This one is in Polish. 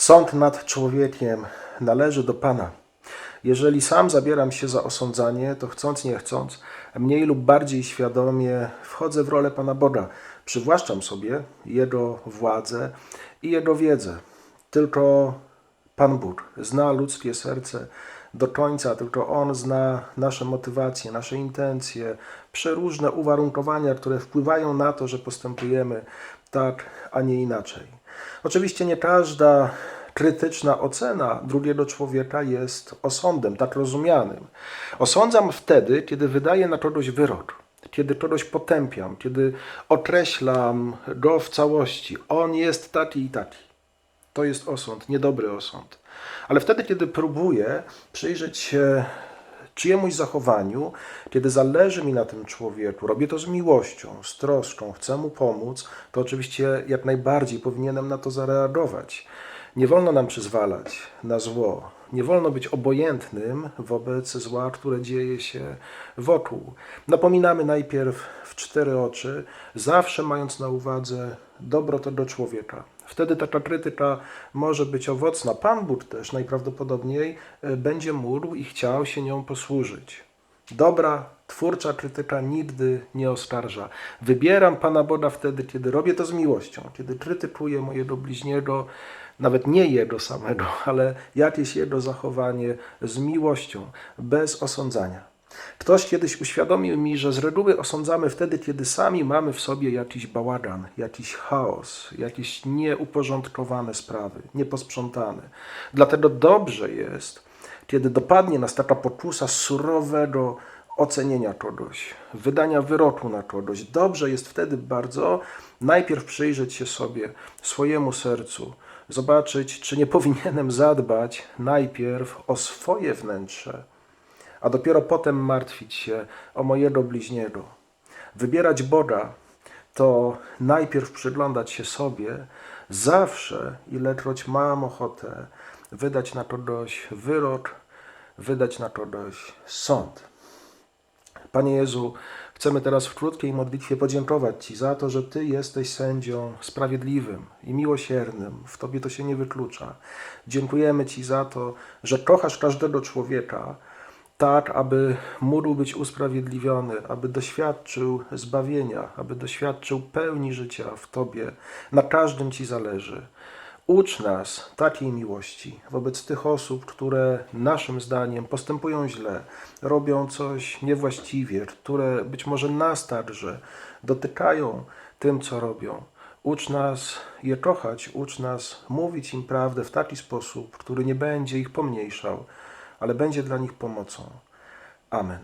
Sąd nad człowiekiem należy do Pana. Jeżeli sam zabieram się za osądzanie, to chcąc nie chcąc, mniej lub bardziej świadomie wchodzę w rolę Pana Boga. Przywłaszczam sobie Jego władzę i Jego wiedzę. Tylko Pan Bóg zna ludzkie serce do końca, tylko On zna nasze motywacje, nasze intencje, przeróżne uwarunkowania, które wpływają na to, że postępujemy tak, a nie inaczej. Oczywiście nie każda krytyczna ocena drugiego człowieka jest osądem, tak rozumianym. Osądzam wtedy, kiedy wydaję na kogoś wyrok, kiedy kogoś potępiam, kiedy określam go w całości. On jest taki i taki. To jest osąd, niedobry osąd. Ale wtedy, kiedy próbuję przyjrzeć się czyjemuś zachowaniu, kiedy zależy mi na tym człowieku, robię to z miłością, z troską, chcę mu pomóc, to oczywiście jak najbardziej powinienem na to zareagować. Nie wolno nam przyzwalać na zło. Nie wolno być obojętnym wobec zła, które dzieje się wokół. Napominamy najpierw w cztery oczy, zawsze mając na uwadze dobro tego człowieka. Wtedy taka krytyka może być owocna. Pan Bóg też najprawdopodobniej e, będzie mógł i chciał się nią posłużyć. Dobra, twórcza krytyka nigdy nie oskarża. Wybieram Pana Boga wtedy, kiedy robię to z miłością, kiedy krytykuję mojego bliźniego, nawet nie jego samego, ale jakieś jego zachowanie z miłością, bez osądzania. Ktoś kiedyś uświadomił mi, że z reguły osądzamy wtedy, kiedy sami mamy w sobie jakiś bałagan, jakiś chaos, jakieś nieuporządkowane sprawy, nieposprzątane. Dlatego dobrze jest, kiedy dopadnie nas taka pokusa surowego ocenienia kogoś, wydania wyroku na kogoś. Dobrze jest wtedy bardzo najpierw przyjrzeć się sobie, swojemu sercu, zobaczyć, czy nie powinienem zadbać najpierw o swoje wnętrze, a dopiero potem martwić się o mojego bliźniego. Wybierać Boga to najpierw przyglądać się sobie, zawsze, ilekroć mam ochotę, wydać na kogoś wyrok, wydać na kogoś sąd. Panie Jezu, chcemy teraz w krótkiej modlitwie podziękować Ci za to, że Ty jesteś sędzią sprawiedliwym i miłosiernym. W Tobie to się nie wyklucza. Dziękujemy Ci za to, że kochasz każdego człowieka tak, aby mógł być usprawiedliwiony, aby doświadczył zbawienia, aby doświadczył pełni życia w Tobie. Na każdym Ci zależy. Ucz nas takiej miłości wobec tych osób, które naszym zdaniem postępują źle, robią coś niewłaściwie, które być może nas także dotykają tym, co robią. Ucz nas je kochać, ucz nas mówić im prawdę w taki sposób, który nie będzie ich pomniejszał, ale będzie dla nich pomocą. Amen.